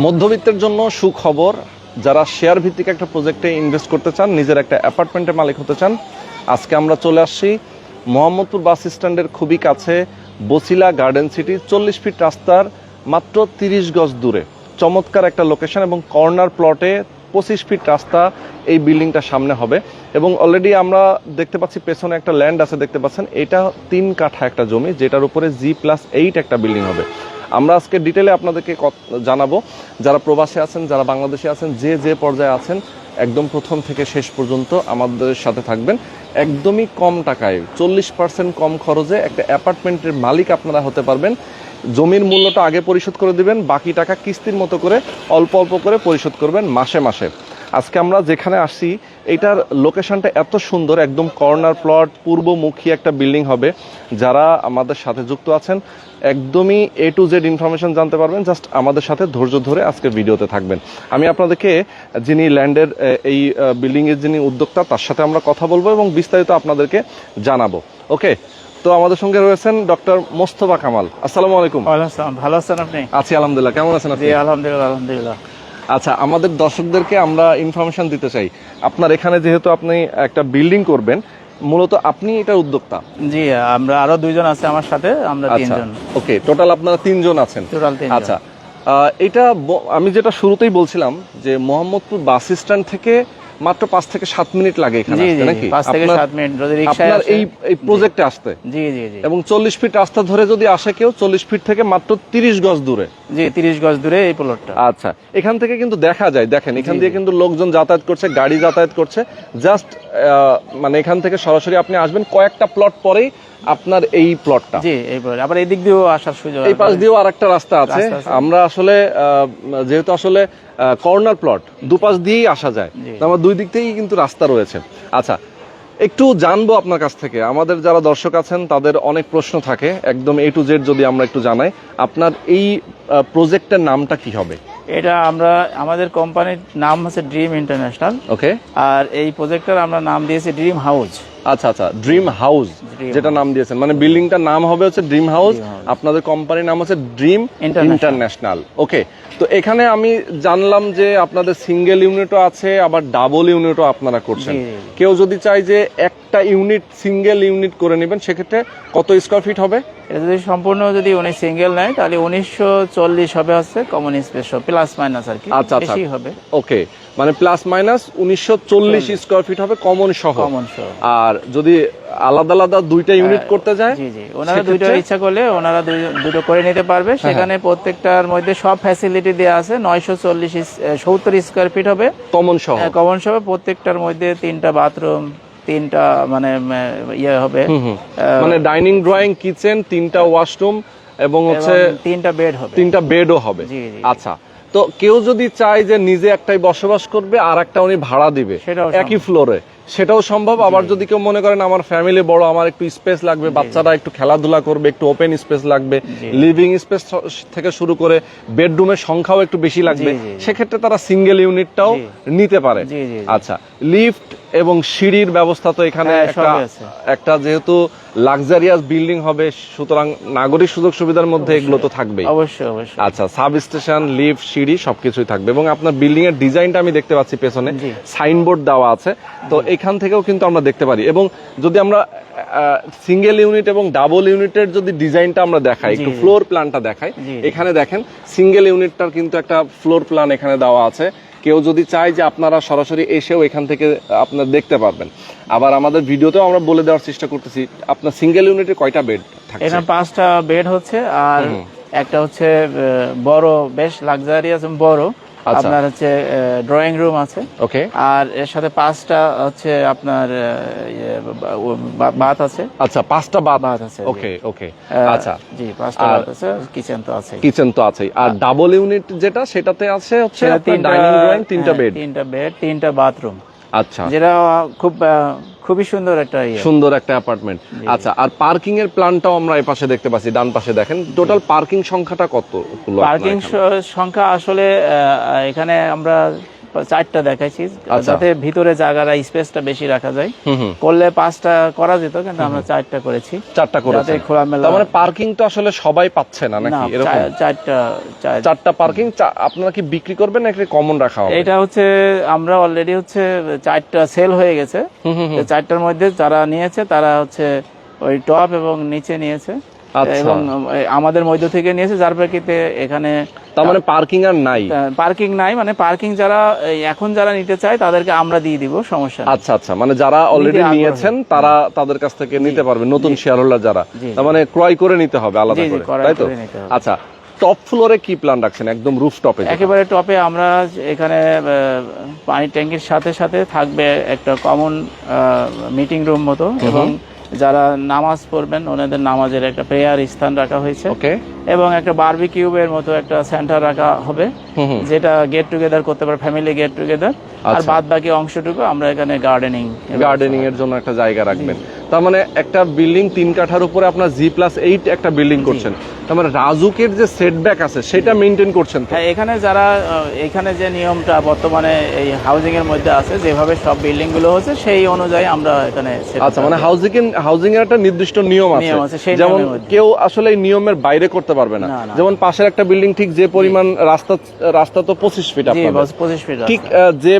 মধ্যবিত্তের জন্য সুখবর, যারা শেয়ার ভিত্তিক একটা প্রজেক্টে ইনভেস্ট করতে চান, নিজের একটা অ্যাপার্টমেন্টের মালিক হতে চান, আজকে আমরা চলে আসছি মোহাম্মদপুর বাস স্ট্যান্ডের খুবই কাছে বসিলা গার্ডেন সিটি চল্লিশ ফিট রাস্তার মাত্র তিরিশ গজ দূরে। চমৎকার একটা লোকেশন এবং কর্নার প্লটে পঁচিশ ফিট রাস্তা এই বিল্ডিংটা সামনে হবে। এবং অলরেডি আমরা দেখতে পাচ্ছি পেছনে একটা ল্যান্ড আছে, দেখতে পাচ্ছেন, এটা তিন কাঠা একটা জমি, যেটার উপরে জি প্লাস এইট একটা বিল্ডিং হবে। আমরা আজকে ডিটেলে আপনাদেরকে জানাব। যারা প্রবাসে আছেন, যারা বাংলাদেশে আছেন, যে যে পর্যায়ে আছেন, একদম প্রথম থেকে শেষ পর্যন্ত আমাদের সাথে থাকবেন। একদমই কম টাকায়, চল্লিশ পার্সেন্ট কম খরচে একটা অ্যাপার্টমেন্টের মালিক আপনারা হতে পারবেন। জমির মূল্যটা আগে পরিশোধ করে দিবেন, বাকি টাকা কিস্তির মতো করে অল্প অল্প করে পরিশোধ করবেন মাসে মাসে। আজকে আমরা যেখানে আসছি এটার লোকেশনটা এত সুন্দর একদম কর্নার প্লট পূর্বমুখী একটা বিল্ডিং হবে। যারা আমাদের সাথে যুক্ত আছেন একদমই এ টু জেড ইনফরমেশন জানতে পারবেন জাস্ট আমাদের সাথে ধৈর্য ধরে আজকে ভিডিওতে থাকবেন। আমি আপনাদেরকে যিনি ল্যান্ডের এই বিল্ডিংয়ের যিনি উদ্যোক্তা তার সাথে আমরা কথা বলব এবং বিস্তারিত আপনাদেরকে জানাব। ওকে তো আমাদের সঙ্গে রয়েছেন ডক্টর মোস্তফা কামাল। আসসালামু আলাইকুম। ভালো আছেন আপনি? আছি আলহামদুলিল্লাহ। কেমন আছেন আপনি? আলহামদুলিল্লাহ আলহামদুলিল্লাহ। আচ্ছা আমাদের দর্শকদেরকে আমরা ইনফরমেশন দিতে চাই। আপনার এখানে যেহেতু আপনি একটা বিল্ডিং করবেন মূলত আপনি এটা উদ্যোক্তা? জি আমরা আরও দুইজন আছে আমার সাথে আমরা আচ্ছা তিনজন। ওকে টোটাল আপনারা তিনজন আছেন। টোটাল তিনজন। আচ্ছা এটা আমি যেটা শুরুতেই বলছিলাম যে মোহাম্মদপুর বাস স্ট্যান্ড থেকে মাত্র পাঁচ থেকে সাত মিনিট লাগে এখানে জি আসতে জি নাকি? পাঁচ থেকে সাত মিনিট যদি আপনার এই এই প্রজেক্টে আসতে। জি জি জি। এবং চল্লিশ ফিট রাস্তা ধরে যদি আসে কেউ চল্লিশ ফিট থেকে মাত্র তিরিশ গজ দূরে। জি তিরিশ গজ দূরে এই প্লটটা আচ্ছা এখান থেকে কিন্তু দেখা যায় দেখেন এখান দিয়ে কিন্তু লোকজন যাতায়াত করছে গাড়ি যাতায়াত করছে। জাস্ট মানে এখান থেকে সরাসরি আপনি আসবেন কয়েকটা প্লট পরেই আপনার এই প্লটটা জি এই প্লট আবার এই দিক দিয়েও আসার সুযোগ এই পাশ দিয়েও আরেকটা রাস্তা আছে। আমরা আসলে যেহেতু আসলে কর্নার প্লট দুপাশ দিয়েই আসা যায়। তো আমার দুই দিক থেকেই কিন্তু রাস্তা রয়েছে। আচ্ছা একটু জানব আপনার কাছ থেকে। আমাদের যারা দর্শক আছেন তাদের অনেক প্রশ্ন থাকে। একদম এ টু জেড যদি আমরা একটু জানাই আপনার এই প্রজেক্টের নামটা কি হবে? এটা আমরা আমাদের কোম্পানির নাম হচ্ছে ড্রিম ইন্টারন্যাশনাল ওকে আর এই প্রজেক্টর আমরা নাম দিয়েছি ড্রিম হাউস আচ্ছা আচ্ছা ড্রিম হাউস যেটা নাম দিয়েছেন। মানে বিল্ডিংটার নাম হবে হচ্ছে ড্রিম হাউস আপনাদের কোম্পানির নাম হচ্ছে ড্রিম ইন্টারন্যাশনাল ওকে তো এখানে আমি জানলাম যে আপনাদের সিঙ্গেল ইউনিটও আছে আবার ডাবল ইউনিটও আপনারা করছেন। কেউ যদি চায় যে একটা ইউনিট সিঙ্গেল ইউনিট করে নেবেন সেক্ষেত্রে কত স্কোয়ার ফিট হবে? এটা যদি সম্পূর্ণ যদি উনি সিঙ্গেল নেয় তাহলে উনিশশো চল্লিশ হবে হচ্ছে কমন স্পেস প্লাস মাইনাস আর কি। আচ্ছা, আচ্ছা। বেশি হবে। ওকে মানে প্লাস মাইনাস উনিশশো চল্লিশ স্কোয়ার ফিট হবে কমন সহ কমন সহ আর যদি আলাদা আলাদা দুইটা ইউনিট করতে যায় জি জি। ওনারা দুইটা ইচ্ছা করলে ওনারা দুটো করে নিতে পারবে। সেখানে প্রত্যেকটার মধ্যে সব ফ্যাসিলিটি দেওয়া আছে নয়শো চল্লিশ সত্তর স্কোয়ার ফিট হবে। কমন সহ কমন সবে প্রত্যেকটার মধ্যে তিনটা বাথরুম তিনটা মানে ইয়ে হবে। মানে ডাইনিং ড্রয়িং কিচেন তিনটা ওয়াশরুম এবং হচ্ছে তিনটা বেড হবে। তিনটা বেডও হবে। আচ্ছা তো কেউ যদি চায় যে নিজে একটাই বসবাস করবে আর একটা উনি ভাড়া দিবে একই ফ্লোরে সেটাও সম্ভব। আবার যদি কেউ মনে করেন আমার ফ্যামিলি বড় আমার একটু স্পেস লাগবে বাচ্চারা একটু খেলাধুলা করবে একটু ওপেন স্পেস লাগবে লিভিং স্পেস থেকে শুরু করে বেডরুমের সংখ্যাও একটু বেশি লাগবে। সেক্ষেত্রে তারা সিঙ্গেল ইউনিটটাও নিতে পারে। আচ্ছা লিফট এবং সিঁড়ির ব্যবস্থা তো এখানে হ্যাঁ, একটা একটা যেহেতু লাক্সারিয়াস বিল্ডিং হবে সুতরাং নাগরিক সুযোগ সুবিধার মধ্যে এগুলো তো থাকবেই। অবশ্যই অবশ্যই। আচ্ছা সাব স্টেশন লিফট সিঁড়ি সবকিছুই থাকবে এবং আপনার বিল্ডিং এর ডিজাইনটা আমি দেখতে পাচ্ছি পেছনে। সাইনবোর্ড দেওয়া আছে। তো এখান থেকেও কিন্তু আমরা দেখতে পারি এবং যদি আমরা সিঙ্গেল ইউনিট এবং ডাবল ইউনিটের যদি ডিজাইনটা আমরা দেখাই একটু। ফ্লোর প্ল্যানটা দেখাই। এখানে দেখেন সিঙ্গেল ইউনিটটার কিন্তু একটা ফ্লোর প্ল্যান এখানে দেওয়া আছে। কেউ যদি চায় যে আপনারা সরাসরি এসেও এখান থেকে আপনার দেখতে পারবেন। আবার আমাদের ভিডিওতেও আমরা বলে দেওয়ার চেষ্টা করতেছি আপনার সিঙ্গেল ইউনিটে কয়টা বেড থাকছে? এখানে পাঁচটা বেড হচ্ছে আর একটা হচ্ছে বড় বেশ লাক্সারিয়াস বড়। আপনার হচ্ছে ড্রয়িং রুম আছে। ওকে। আর এর সাথে পাঁচটা হচ্ছে আপনার ইয়ে, বাথ আছে। আচ্ছা পাঁচটা বাথ আছে ওকে ওকে। আচ্ছা। জি পাঁচটা বাথ আছে কিচেন তো আছে কিচেন তো আছে আর ডাবল ইউনিট যেটা সেটাতে আছে হচ্ছে ডাইনিং ড্রয়িং তিনটা বেড তিনটা বেড তিনটা বাথরুম আচ্ছা। যেটা খুব খুবই সুন্দর একটা ইয়ে। সুন্দর একটা অ্যাপার্টমেন্ট আচ্ছা আর পার্কিং এর প্ল্যানটাও আমরা এই পাশে দেখতে পাচ্ছি ডান পাশে দেখেন। টোটাল পার্কিং সংখ্যাটা কত? পার্কিং সংখ্যা আসলে আহ, এখানে আমরা চারটা দেখাইছি। আচ্ছা। যাতে ভিতরে জায়গাটা স্পেসটা বেশি রাখা যায়। করলে পাঁচটা করা যেত কিন্তু আমরা চারটা করেছি। চারটা যাতে করেছেন খোলামেলা মানে পার্কিং তো আসলে সবাই পাচ্ছে না নাকি? এরকম? চারটা চারটা পার্কিং আপনারা কি বিক্রি করবেন নাকি কমন রাখা হবে? এটা হচ্ছে আমরা অলরেডি হচ্ছে চারটা সেল হয়ে গেছে। চারটার মধ্যে যারা নিয়েছে তারা হচ্ছে ওই টপ এবং নিচে নিয়েছে। এবং আমাদের মধ্য থেকে নিয়েছে যার প্রেক্ষিতে এখানে তার মানে পার্কিং আর নাই? পার্কিং নাই মানে পার্কিং যারা এখন যারা নিতে চায় তাদেরকে আমরা দিয়ে দিব সমস্যা আচ্ছা আচ্ছা মানে যারা অলরেডি নিয়েছেন তারা তাদের কাছ থেকে নিতে পারবে নতুন শেয়ার হোল্ডার যারা। তার মানে ক্রয় করে নিতে হবে আলাদা করে তাই তো। আচ্ছা টপ ফ্লোরে কি প্ল্যান রাখছেন? একদম রুফ টপে একেবারে টপে আমরা এখানে পানির ট্যাঙ্কির সাথে সাথে থাকবে একটা কমন মিটিং রুম মতো এবং যারা নামাজ পড়বেন ওনাদের নামাজের একটা প্রেয়ার স্থান রাখা হয়েছে। ওকে এবং একটা বারবি কিউবের মতো একটা সেন্টার রাখা হবে যেটা গেট টুগেদার করতে পারে ফ্যামিলি গেট টুগেদার আর আচ্ছা। বাদ বাকি অংশটুকু আমরা এখানে গার্ডেনিং গার্ডেনিং এর জন্য একটা জায়গা রাখবেন। তার মানে একটা বিল্ডিং তিন কাঠার উপরে আপনার জি প্লাস এইট একটা বিল্ডিং করছেন। তার মানে রাজুকের যে সেটব্যাক আছে সেটা মেনটেন করছেন হ্যাঁ এখানে যারা এখানে যে নিয়মটা বর্তমানে এই হাউজিং এর মধ্যে আছে যেভাবে সব বিল্ডিংগুলো হচ্ছে সেই অনুযায়ী আমরা এখানে আচ্ছা মানে হাউজিং হাউজিং এর একটা নির্দিষ্ট নিয়ম আছে। যেমন কেউ আসলে এই নিয়মের বাইরে করতে পারবে না। যেমন পাশের একটা বিল্ডিং ঠিক যে পরিমাণ রাস্তা রাস্তা তো পঁচিশ ফিট পঁচিশ ফিট ঠিক যে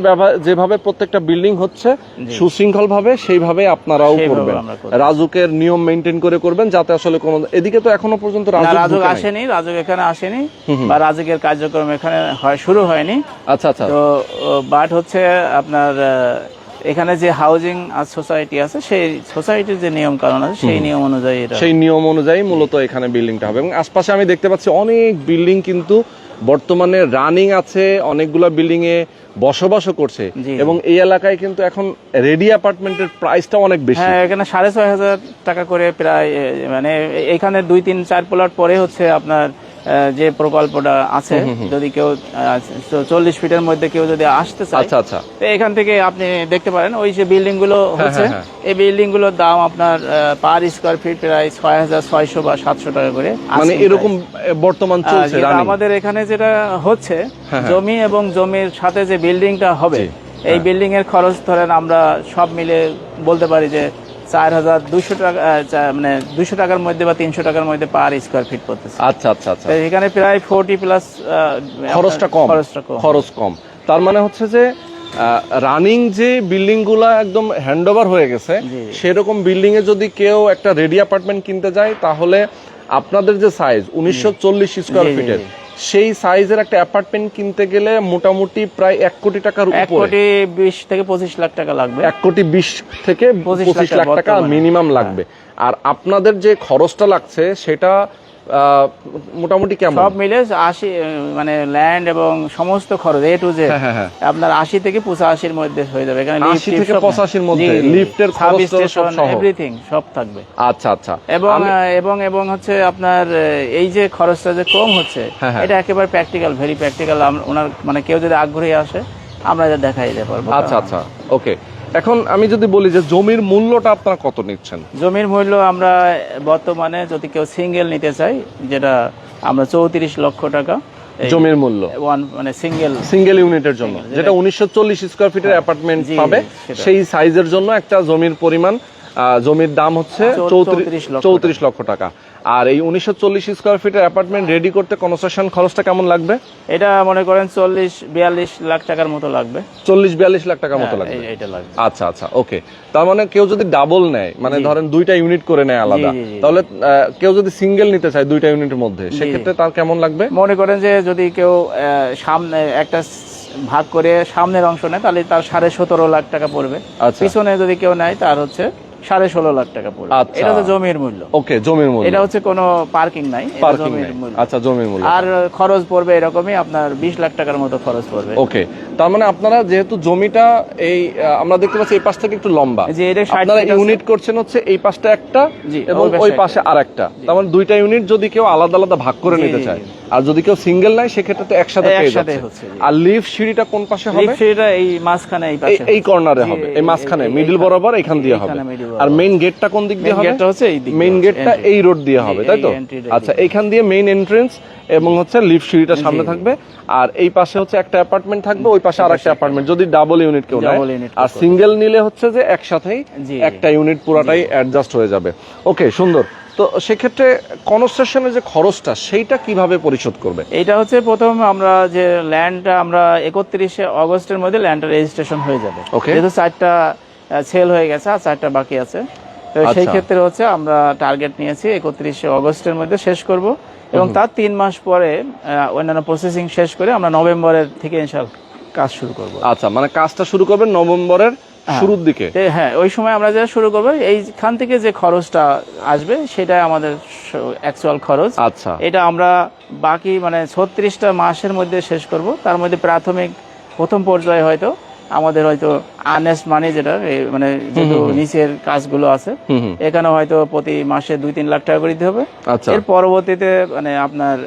যেভাবে প্রত্যেকটা বিল্ডিং হচ্ছে সুশৃঙ্খল ভাবে সেইভাবে আপনারাও করবেন। রাজুকের নিয়ম মেনটেন করে করবেন যাতে আসলে কোনো এদিকে তো এখনও পর্যন্ত রাজুক। আসেনি রাজুক এখানে আসেনি বা রাজুকের কার্যক্রম এখানে হয় শুরু হয়নি। আচ্ছা আচ্ছা। তো বাট হচ্ছে আপনার এখানে যে হাউজিং আর সোসাইটি আছে সেই সোসাইটির যে নিয়ম কানুন আছে সেই নিয়ম অনুযায়ী সেই নিয়ম অনুযায়ী মূলত এখানে বিল্ডিংটা হবে। এবং আশপাশে আমি দেখতে পাচ্ছি অনেক বিল্ডিং কিন্তু বর্তমানে রানিং আছে অনেকগুলো বিল্ডিং এ বসবাসও করছে। এবং এই এলাকায় কিন্তু এখন রেডি অ্যাপার্টমেন্টের প্রাইসটা অনেক বেশি হ্যাঁ এখানে সাড়ে ছয় হাজার টাকা করে প্রায় মানে এখানে দুই তিন চার প্লট পরে হচ্ছে আপনার যে প্রকল্পটা আছে যদি কেউ চল্লিশ ফিটের মধ্যে কেউ যদি আসতে চায় আচ্ছা আচ্ছা। তো এখান থেকে আপনি দেখতে পারেন ওই যে বিল্ডিংগুলো হচ্ছে হ্যাঁ, এই বিল্ডিংগুলোর দাম আপনার পার স্কোয়ার ফিট প্রায় ছয় হাজার ছয়শো বা সাতশো টাকা করে মানে এরকম বর্তমান। চলছে আমাদের এখানে যেটা হচ্ছে হ্যাঁ, জমি এবং জমির সাথে যে বিল্ডিংটা হবে এই বিল্ডিং এর খরচ ধরেন আমরা সব মিলে বলতে পারি যে চার হাজার দুইশো টাকা মানে দুইশো টাকার মধ্যে বা তিনশো টাকার মধ্যে পার স্কোয়ার ফিট পড়তেছে। আচ্ছা আচ্ছা আচ্ছা। এখানে প্রায় ফোরটি প্লাস খরচটা কম। খরচটা কম। খরচ কম। তার মানে হচ্ছে যে রানিং যে বিল্ডিংগুলা একদম হ্যান্ডওভার হয়ে গেছে সেরকম বিল্ডিং এ যদি কেউ একটা রেডি অ্যাপার্টমেন্ট কিনতে যায় তাহলে আপনাদের যে সাইজ উনিশশো চল্লিশ স্কোয়ার ফিটের। সেই সাইজের একটা অ্যাপার্টমেন্ট কিনতে গেলে মোটামুটি প্রায় এক কোটি টাকার এক কোটি বিশ থেকে পঁচিশ লাখ টাকা লাগবে। এক কোটি বিশ থেকে পঁচিশ লাখ টাকা মিনিমাম লাগবে। আর আপনাদের যে খরচটা লাগছে সেটা মোটামুটি কেমন? সব মিলে আশি মানে ল্যান্ড এবং সমস্ত খরচ এ টু হ্যাঁ। আপনার আশি থেকে পঁচাশির মধ্যে হয়ে যাবে এখানে লিফট 80 টিফট থেকে সব- 85 র মধ্যে, জি, জি, জি। লিফটের স্টেশন এভরিথিং সব থাকবে। আচ্ছা আচ্ছা। এবং এবং এবং হচ্ছে আপনার এই যে খরচটা যে কম হচ্ছে হ্যাঁ, হ্যাঁ। এটা একেবারে প্র্যাকটিক্যাল ভেরি প্র্যাকটিক্যাল ওনার মানে কেউ যদি আগ্রহী আসে আমরা এটা দেখাই দিতে পারব। আচ্ছা আচ্ছা। ওকে এখন আমি যদি বলি যে জমির মূল্যটা আপনারা কত নিচ্ছেন? জমির মূল্য আমরা বর্তমানে যদি কেউ সিঙ্গেল নিতে চাই যেটা আমরা চৌত্রিশ লক্ষ টাকা জমির মূল্য? মানে সিঙ্গেল। সিঙ্গেল ইউনিটের জন্য যেটা উনিশশো চল্লিশ স্কোয়ার ফিটের অ্যাপার্টমেন্ট পাবে সেই সাইজের জন্য একটা জমির পরিমাণ জমির দাম হচ্ছে চৌ- চৌত্রিশ 34 লক্ষ চৌত্রিশ লক্ষ টাকা। আর এই উনিশশো চল্লিশ স্কোয়ার ফিটের অ্যাপার্টমেন্ট রেডি করতে কনস্ট্রাকশন খরচটা কেমন লাগবে? এটা মনে করেন চল্লিশ বিয়াল্লিশ লাখ টাকার মতো লাগবে। চল্লিশ বিয়াল্লিশ লাখ টাকার মতো হ্যাঁ, লাগবে। আচ্ছা আচ্ছা ওকে তার মানে কেউ যদি ডাবল নেয় মানে ধরেন দুইটা ইউনিট করে নেয় আলাদা। তাহলে কেউ যদি সিঙ্গেল নিতে চায় দুইটা ইউনিটের মধ্যে সেক্ষেত্রে তার কেমন লাগবে? মনে করেন যে যদি কেউ সামনে একটা ভাগ করে সামনের অংশ নেয় তাহলে তার সাড়ে সতেরো লাখ টাকা পড়বে। আচ্ছা। পিছনে যদি কেউ নেয় তার হচ্ছে সাড়ে ষোলো লাখ টাকা পড়বে। আচ্ছা। এটা তো জমির মূল্য। ওকে জমির মূল্য। এটা হচ্ছে কোনো পার্কিং নাই পার্কিং আচ্ছা জমির মূল্য। আর খরচ পড়বে এরকমই আপনার বিশ লাখ টাকার মতো খরচ পড়বে। ওকে তার মানে আপনারা যেহেতু জমিটা এই আমরা দেখতে পাচ্ছি এই পাশ থেকে একটু লম্বা। যে এটা 60 আপনারা ইউনিট করছেন হচ্ছে এই পাশটা একটা এবং ওই পাশে আর একটা তার মানে দুইটা ইউনিট যদি কেউ আলাদা আলাদা ভাগ করে নিতে চায়। আর যদি কেউ সিঙ্গেল নাই সেক্ষেত্রে তো একসাথে পেয়ে যাচ্ছে। আর লিফট সিঁড়িটা কোন পাশে হবে? সিঁড়িটা এই মাঝখানে এই পাশে এই কর্নারে হবে। এই- মাঝখানে মিডল বরাবর এখান দিয়ে হবে। আর মেইন গেটটা কোন দিক দিয়ে হবে? গেটটা হচ্ছে এই দিক মেইন গেটটা এই রোড দিয়ে হবে তাই তো? আচ্ছা। এইখান দিয়ে মেইন এন্ট্রেন্স এবং হচ্ছে লিফট সিঁড়িটা সামনে থাকবে। আর এই পাশে হচ্ছে একটা অ্যাপার্টমেন্ট থাকবে ওই পাশে আরেকটা অ্যাপার্টমেন্ট যদি ডাবল ইউনিট কেউ নেয়। আর সিঙ্গেল নিলে হচ্ছে যে একসাথেই একটা ইউনিট পুরাটাই অ্যাডজাস্ট হয়ে যাবে। ওকে সুন্দর। তো সেক্ষেত্রে কনস্ট্রাকশনের যে খরচটা সেইটা কীভাবে পরিশোধ করবে? এইটা হচ্ছে প্রথম আমরা যে ল্যান্ডটা আমরা একত্রিশে অগস্টের মধ্যে ল্যান্ডটা রেজিস্ট্রেশন হয়ে যাবে. যেহেতু চারটা সেল হয়ে গেছে আর চারটা বাকি আছে। তো সেই আচ্ছা। ক্ষেত্রে হচ্ছে আমরা টার্গেট নিয়েছি একত্রিশে অগস্টের মধ্যে শেষ করব। এবং তার তিন মাস পরে অন্যান্য প্রসেসিং শেষ করে আমরা নভেম্বরের থেকে ইনশাল কাজ শুরু করব। আচ্ছা মানে কাজটা শুরু করবেন নভেম্বরের শুরুর দিকে? হ্যাঁ ওই সময় আমরা যা শুরু করব এইখান থেকে যে খরচটা আসবে সেটাই আমাদের অ্যাকচুয়াল খরচ। আচ্ছা। এটা আমরা বাকি মানে ছত্রিশটা মাসের মধ্যে শেষ করব। তার মধ্যে প্রাথমিক প্রথম পর্যায়ে হয়তো আমাদের হয়তো আর্নেস্ট মানি যেটা মানে যেহেতু নিচের কাজগুলো আছে এখানে হয়তো প্রতি মাসে দুই তিন লাখ টাকা করে দিতে হবে। আচ্ছা। এর পরবর্তীতে মানে আপনার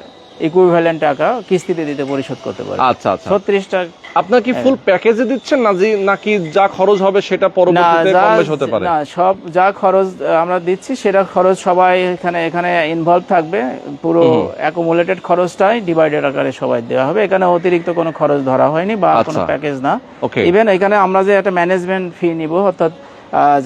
ইকুইভ্যালেন্ট টাকা কিস্তিতে দিতে পরিশোধ করতে পারে। আচ্ছা আচ্ছা। ছত্রিশটা আপনার কি ফুল প্যাকেজে দিচ্ছেন না যে নাকি যা খরচ হবে সেটা পরবর্তীতে কমবেশ হতে পারে? না সব যা খরচ আমরা দিচ্ছি সেটা খরচ সবাই এখানে এখানে ইনভলভ থাকবে। পুরো অ্যাকুমুলেটেড খরচটাই ডিভাইডেড আকারে সবাই দেওয়া হবে। এখানে অতিরিক্ত কোনো খরচ ধরা হয়নি বা কোনো আচ্ছা। প্যাকেজ না. ইভেন এখানে আমরা যে একটা ম্যানেজমেন্ট ফি নিব অর্থাৎ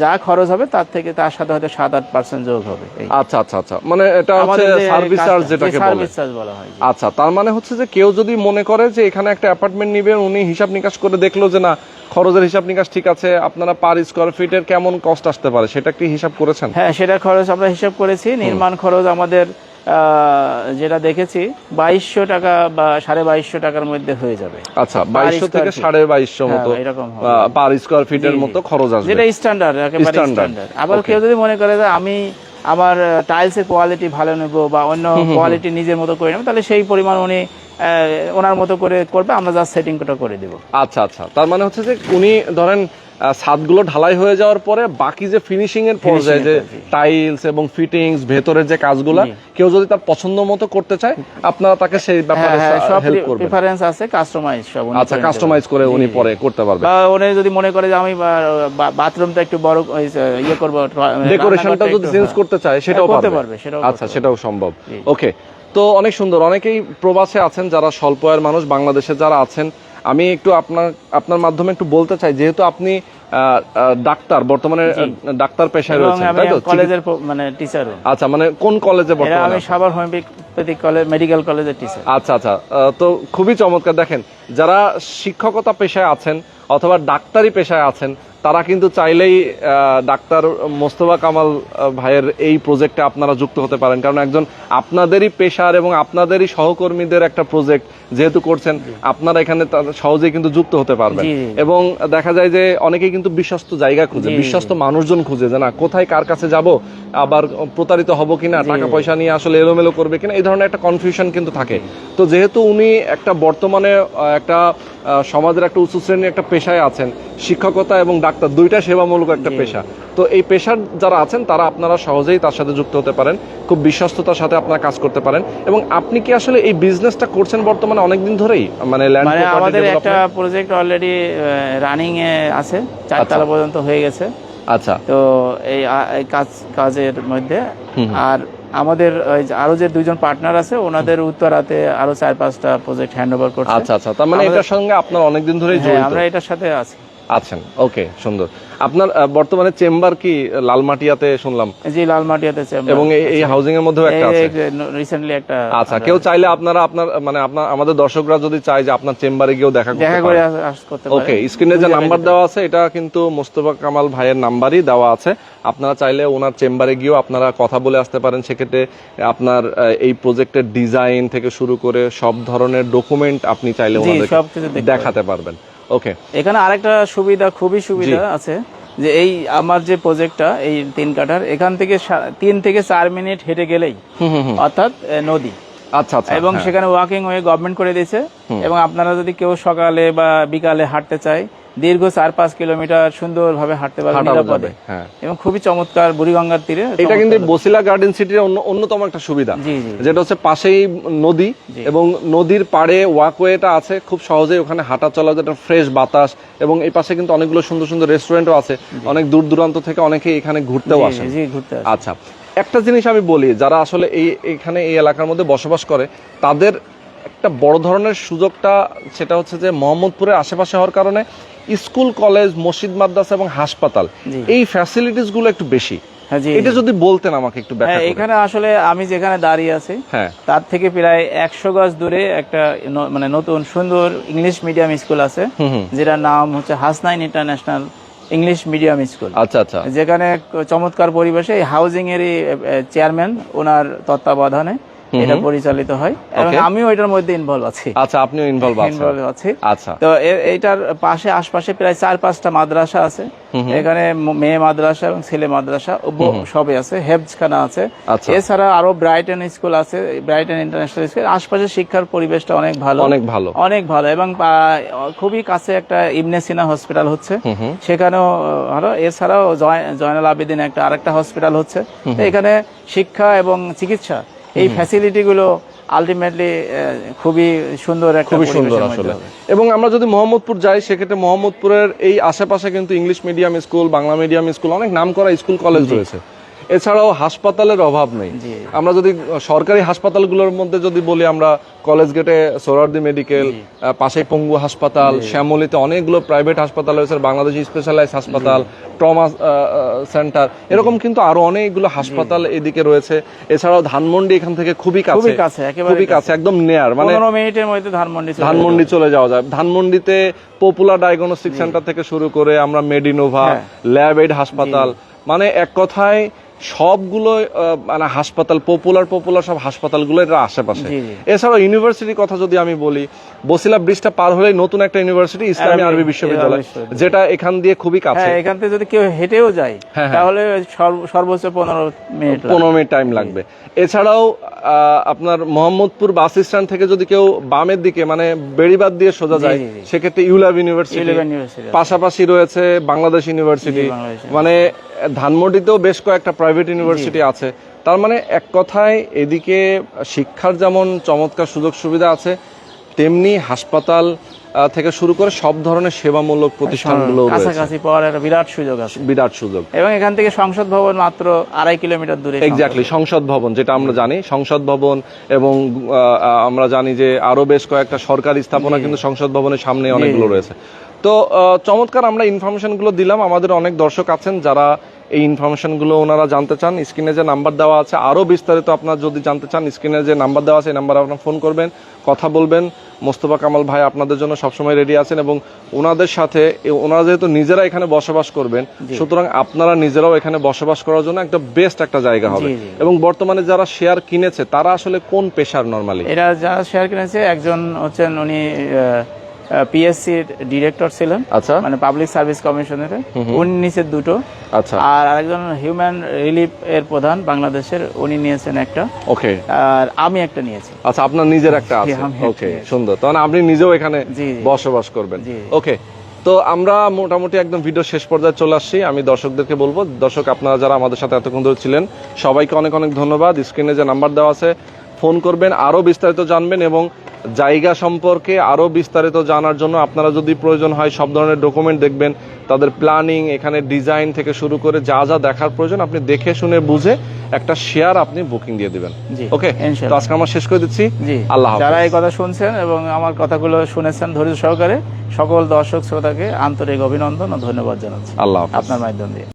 যা খরচ হবে তার থেকে তার সাথে হয়তো সাত আট পার্সেন্ট যোগ হবে আচ্ছা আচ্ছা আচ্ছা। মানে এটা হচ্ছে সার্ভিস চার্জ যেটাকে বলে। সার্ভিস চার্জ বলা হয় আচ্ছা তার মানে হচ্ছে যে কেউ যদি মনে করে যে এখানে একটা অ্যাপার্টমেন্ট নিবে উনি হিসাব নিকাশ করে দেখল যে না খরচের হিসাব নিকাশ ঠিক আছে আপনারা পার স্কোয়ার ফিটের কেমন কস্ট আসতে পারে সেটা কি হিসাব করেছেন? হ্যাঁ সেটা খরচ আমরা হিসাব করেছি। নির্মাণ খরচ আমাদের যেটা দেখেছি বাইশশো টাকা বা সাড়ে বাইশশো টাকার মধ্যে হয়ে যাবে। আচ্ছা বাইশশো থেকে সাড়ে বাইশশো হ্যাঁ, মতো এরকম পার স্কোয়ার ফিটের। মতো খরচ আসবে। যেটা স্ট্যান্ডার্ড একেবারে স্ট্যান্ডার্ড আবার কেউ যদি মনে করে যে আমি আমার টাইলসের কোয়ালিটি ভালো নেব বা অন্য কোয়ালিটি নিজের মতো করে নেব তাহলে সেই পরিমাণ উনি ওনার মতো করে করবে আমরা জাস্ট সেটিংটা করে দেবো। আচ্ছা আচ্ছা। তার মানে হচ্ছে যে উনি ধরেন ছাদগুলো ঢালাই হয়ে যাওয়ার পরে বাকি যে ফিনিশিং এর পর্যায়ে যে। টাইলস এবং ফিটিংস ভেতরের যে কাজগুলা কেউ যদি তার পছন্দ মতো করতে চায় আপনারা তাকে সেই হ্যাঁ ব্যাপারে হ্যাঁ সব হেল্প করবেন। প্রিফারেন্স আছে কাস্টমাইজ সব উনি আচ্ছা কাস্টমাইজ করে উনি পরে করতে পারবে উনি যদি মনে করে যে আমি বাথরুমটা একটু বড় ইয়ে করব ডেকোরেশনটা যদি চেঞ্জ করতে চায় সেটাও হ্যাঁ, করতে পারবে। পারবে, সেটাও আচ্ছা সেটাও সম্ভব। ওকে তো অনেক সুন্দর অনেকেই প্রবাসে আছেন যারা স্বল্প আয়ের মানুষ বাংলাদেশে যারা আছেন আমি একটু আপনার আপনার মাধ্যমে একটু বলতে চাই যেহেতু আপনি ডাক্তার বর্তমানে ডাক্তার পেশায় রয়েছেন তাই তো? কলেজের মানে টিচার আচ্ছা মানে কোন কলেজে বর্তমানে? আমি সাভার হোমিওপ্যাথিক কলেজ মেডিকেল কলেজের টিচার আচ্ছা আচ্ছা তো খুবই চমৎকার। দেখেন যারা শিক্ষকতা পেশায় আছেন অথবা ডাক্তারি পেশায় আছেন তারা কিন্তু চাইলেই আহ, ডাক্তার মোস্তফা কামাল ভাইয়ের এই প্রজেক্টে আপনারা যুক্ত হতে পারেন কারণ একজন আপনাদেরই পেশার এবং আপনাদেরই সহকর্মীদের একটা প্রজেক্ট যেহেতু করছেন আপনারা এখানে সহজেই কিন্তু যুক্ত হতে পারবেন। এবং দেখা যায় যে অনেকে কিন্তু বিশ্বস্ত জায়গা খুঁজে। বিশ্বস্ত মানুষজন খুঁজে যে না কোথায় কার কাছে যাব আবার প্রতারিত হব কিনা টাকা পয়সা নিয়ে আসলে এলোমেলো করবে কিনা এই ধরনের একটা কনফিউশন কিন্তু থাকে তো যেহেতু উনি একটা বর্তমানে একটা সমাজের একটা উঁচু শ্রেণির একটা পেশায় আছেন শিক্ষকতা এবং ডাক্তার দুইটা সেবামূলক একটা পেশা। তো এই পেশার যারা আছেন তারা আপনারা সহজেই তার সাথে যুক্ত হতে পারেন খুব বিশ্বস্ততার সাথে আপনারা কাজ করতে পারেন এবং আপনি কি আসলে এই বিজনেসটা করছেন বর্তমানে অনেকদিন ধরেই? মানে ল্যান্ড মানে আমাদের একটা প্রজেক্ট অলরেডি রানিং এ আছে চারতলা পর্যন্ত হয়ে গেছে। আচ্ছা। তো এই কাজ কাজের মধ্যে। আর আমাদের ওই আরও যে দুইজন পার্টনার আছে ওনাদের উত্তরাতে আরও চার পাঁচটা প্রজেক্ট হ্যান্ড ওভার করছে। আচ্ছা আচ্ছা। তার মানে এটার সঙ্গে আপনার অনেকদিন ধরেই হ্যাঁ জড়িত। আমরা এটার সাথে আছি। আছেন। ওকে সুন্দর। আপনার বর্তমানে চেম্বার কি লালমাটিয়াতে শুনলাম? জি লালমাটিয়াতে আমরা। এবং এই- হাউজিং এর মধ্যেও একটা আছে? রিসেন্টলি একটা আচ্ছা কেউ চাইলে আপনারা আপনার মানে আপনার আমাদের দর্শকরা যদি চায় যে আপনার চেম্বারে গিয়েও দেখা করতে দেখা পারে। করে আস- আস করতে পারে। ওকে স্ক্রিনে যে নাম্বার দেওয়া আছে এটা কিন্তু মোস্তফা কামাল ভাইয়ের নাম্বারই দেওয়া আছে। আপনারা চাইলে ওনার চেম্বারে গিয়েও আপনারা কথা বলে আসতে পারেন। সেক্ষেত্রে আপনার এই প্রজেক্টের ডিজাইন থেকে শুরু করে সব ধরনের ডকুমেন্ট আপনি চাইলে দেখতে দেখাতে পারবেন। ওকে এখানে আরেকটা সুবিধা খুবই সুবিধা আছে যে এই আমার যে প্রজেক্টটা এই তিন কাটার এখান থেকে তিন থেকে চার মিনিট হেঁটে গেলেই অর্থাৎ নদী। আচ্ছা আচ্ছা এবং হ্যাঁ। সেখানে ওয়াকিং ওয়ে গভর্নমেন্ট করে দিয়েছে। এবং আপনারা যদি কেউ সকালে বা বিকালে হাঁটতে চায় দীর্ঘ চার পাঁচ কিলোমিটার সুন্দরভাবে হাঁটতে পারবে নিরাপদে। হ্যাঁ। এবং খুবই চমৎকার বুড়িগঙ্গার তীরে এটা কিন্তু বসিলা গার্ডেন সিটির অন্যতম একটা সুবিধা। যেটা হচ্ছে পাশেই নদী এবং নদীর পাড়ে ওয়াকওয়েটা আছে খুব সহজেই ওখানে হাঁটা চলা যেটা ফ্রেশ বাতাস এবং এই পাশে কিন্তু অনেকগুলো সুন্দর সুন্দর রেস্টুরেন্টও আছে। অনেক দূর দূরান্ত থেকে অনেকে এখানে ঘুরতেও আসে জি ঘুরতে আসে। আচ্ছা একটা জিনিস আমি বলি যারা আসলে এই এখানে এই এলাকার মধ্যে বসবাস করে তাদের একটা বড় ধরনের সুযোগটা সেটা হচ্ছে যে মোহাম্মদপুরের আশেপাশে হওয়ার কারণে স্কুল কলেজ মসজিদ মাদ্রাসা এবং হাসপাতাল এই ফ্যাসিলিটিসগুলো একটু বেশি। হ্যাঁ এটা যদি বলতেন আমাকে একটু হ্যাঁ এখানে আসলে আমি যেখানে দাঁড়িয়ে আছি হ্যাঁ। তার থেকে প্রায় একশো গজ দূরে একটা মানে নতুন সুন্দর ইংলিশ মিডিয়াম স্কুল আছে যেটার নাম হচ্ছে Hasnain international English medium school আচ্ছা আচ্ছা। যেখানে এক চমৎকার পরিবেশে হাউজিং এর চেয়ারম্যান ওনার তত্ত্বাবধানে এটা পরিচালিত হয় এবং আমিও এটার মধ্যে ইনভলভ আছি। আচ্ছা আপনিও ইনভলভ আছেন ইনভলভ আছি। আচ্ছা। তো এ- এইটার পাশে আশপাশে প্রায় চার পাঁচটা মাদ্রাসা আছে। এখানে মেয়ে মাদ্রাসা এবং ছেলে মাদ্রাসা সবই আছে। হেফজখানা আছে। আচ্ছা। এছাড়া আরও ব্রাইটন স্কুল আছে। Brighton international school. আশপাশে শিক্ষার পরিবেশটা অনেক ভালো। অনেক ভালো। অনেক ভালো এবং খুবই কাছে একটা ইবনে সিনা হসপিটাল হচ্ছে। সেখানেও ভালো এছাড়াও জয়নাল আবেদিন একটা আরেকটা হসপিটাল হচ্ছে। এখানে শিক্ষা এবং চিকিৎসা এই ফ্যাসিলিটি গুলো আলটিমেটলি খুবই সুন্দর একটা খুবই সুন্দর আসলে। এবং আমরা যদি মোহাম্মদপুর যাই সেক্ষেত্রে মোহাম্মদপুরের এই আশেপাশে কিন্তু English medium school Bangla medium school অনেক নাম করা স্কুল কলেজ রয়েছে। এছাড়াও হাসপাতালের অভাব নেই। আমরা যদি সরকারি হাসপাতালগুলোর মধ্যে যদি বলি আমরা কলেজ গেটে সোরারদি মেডিকেল পাশে পঙ্গু হাসপাতাল শ্যামলিতে অনেকগুলো প্রাইভেট হাসপাতাল রয়েছে বাংলাদেশ স্পেশালাইজ হাসপাতাল ট্রমা সেন্টার এরকম কিন্তু আরও অনেকগুলো হাসপাতাল এদিকে রয়েছে। এছাড়াও ধানমন্ডি এখান থেকে খুবই কাছে। খুবই কাছে, খুবই কাছে। একদম নেয়ার মানে মিনিটের মধ্যে ধানমন্ডি চলে ধানমন্ডি চলে যাওয়া যায়। ধানমন্ডিতে পপুলার ডায়াগনস্টিক সেন্টার থেকে শুরু করে আমরা মেডিনোভা। ল্যাব এইড হাসপাতাল মানে এক কথায় সবগুলো মানে হাসপাতাল পপুলার পপুলার সব হাসপাতালগুলো এর আশেপাশে। এছাড়াও ইউনিভার্সিটির কথা যদি আমি বলি বসিলা ব্রিজটা পার হলেই নতুন একটা ইউনিভার্সিটি ইসলামী আরবি- বিশ্ববিদ্যালয়। যেটা এখান দিয়ে খুবই কাছে। হ্যাঁ এখান থেকে যদি কেউ হেঁটেও যায় হ্যাঁ, হ্যাঁ। তাহলে সর্বোচ্চ পনেরো মিনিট পনেরো মিনিট টাইম লাগবে। এছাড়াও আপনার মোহাম্মদপুর বাস স্ট্যান্ড থেকে যদি কেউ বামের দিকে মানে বেড়িবাদ দিয়ে সোজা যায়। সেক্ষেত্রে ইউলাভ ইউনিভার্সিটি পাশাপাশি রয়েছে বাংলাদেশ ইউনিভার্সিটি মানে ধানমন্ডিতেও বেশ কয়েকটা প্রাইভেট ইউনিভার্সিটি আছে। তার মানে এক কথায় এদিকে শিক্ষার যেমন চমৎকার সুযোগ সুবিধা আছে তেমনি হাসপাতাল থেকে শুরু করে সব ধরনের সেবামূলক প্রতিষ্ঠানগুলো কাছাকাছি পাওয়ার একটা বিরাট সুযোগ আছে। বিরাট সুযোগ। এবং এখান থেকে সংসদ ভবন মাত্র আড়াই কিলোমিটার দূরে এক্স্যাক্টলি সংসদ ভবন যেটা আমরা জানি। সংসদ ভবন এবং আমরা জানি যে আরও বেশ কয়েকটা সরকারি স্থাপনা কিন্তু সংসদ ভবনের সামনে অনেকগুলো রয়েছে। তো চমৎকার আমরা ইনফরমেশনগুলো দিলাম। আমাদের অনেক দর্শক আছেন যারা এই ইনফরমেশনগুলো ওনারা জানতে চান। স্ক্রিনে যে নাম্বার দেওয়া আছে আরও বিস্তারিত আপনার যদি জানতে চান স্ক্রিনে যে নাম্বার দেওয়া আছে এই নাম্বারে আপনার ফোন করবেন কথা বলবেন। মোস্তফা কামাল ভাই আপনাদের জন্য সবসময় রেডি আছেন এবং ওনাদের সাথে ওনারা যেহেতু নিজেরা এখানে বসবাস করবেন সুতরাং আপনারা নিজেরাও এখানে বসবাস করার জন্য একটা বেস্ট একটা জায়গা হবে। এবং বর্তমানে যারা শেয়ার কিনেছে তারা আসলে কোন পেশার নর্মালি এরা যারা শেয়ার কিনেছে একজন হচ্ছেন উনি পিএসসি ডিরেক্টর ছিলেন আচ্ছা। মানে পাবলিক সার্ভিস কমিশনের উনি নিচে দুটো। আচ্ছা। আর আরেকজন হিউম্যান রিলিফ এর প্রধান বাংলাদেশের উনি নিয়েছেন একটা। ওকে আর আমি একটা নিয়েছি। আচ্ছা আপনার নিজের একটা আছে। ওকে সুন্দর। তাহলে আপনি নিজেও এখানে। বসবাস করবেন। ওকে তো আমরা মোটামুটি একদম ভিডিও শেষ পর্যায়ে চলে আসছি। আমি দর্শকদেরকে বলব দর্শক আপনারা যারা আমাদের সাথে এতক্ষণ ধরে ছিলেন সবাইকে অনেক অনেক ধন্যবাদ। স্ক্রিনে যে নাম্বার দেওয়া আছে ফোন করবেন আরও বিস্তারিত জানবেন এবং জায়গা সম্পর্কে আরও বিস্তারিত জানার জন্য আপনারা যদি প্রয়োজন হয় সব ধরনের ডকুমেন্ট দেখবেন তাদের প্ল্যানিং এখানে ডিজাইন থেকে শুরু করে যা যা দেখার প্রয়োজন আপনি দেখে শুনে বুঝে একটা শেয়ার আপনি বুকিং দিয়ে দিবেন। ওকে। তো আজকে আমরা শেষ করে দিচ্ছি। আল্লাহ যারা এই কথা শুনছেন এবং আমার কথাগুলো শুনেছেন ধৈর্য সহকারে সকল দর্শক শ্রোতাকে আন্তরিক অভিনন্দন ও ধন্যবাদ জানাচ্ছি। আল্লাহ আপনার মাধ্যম দিয়ে।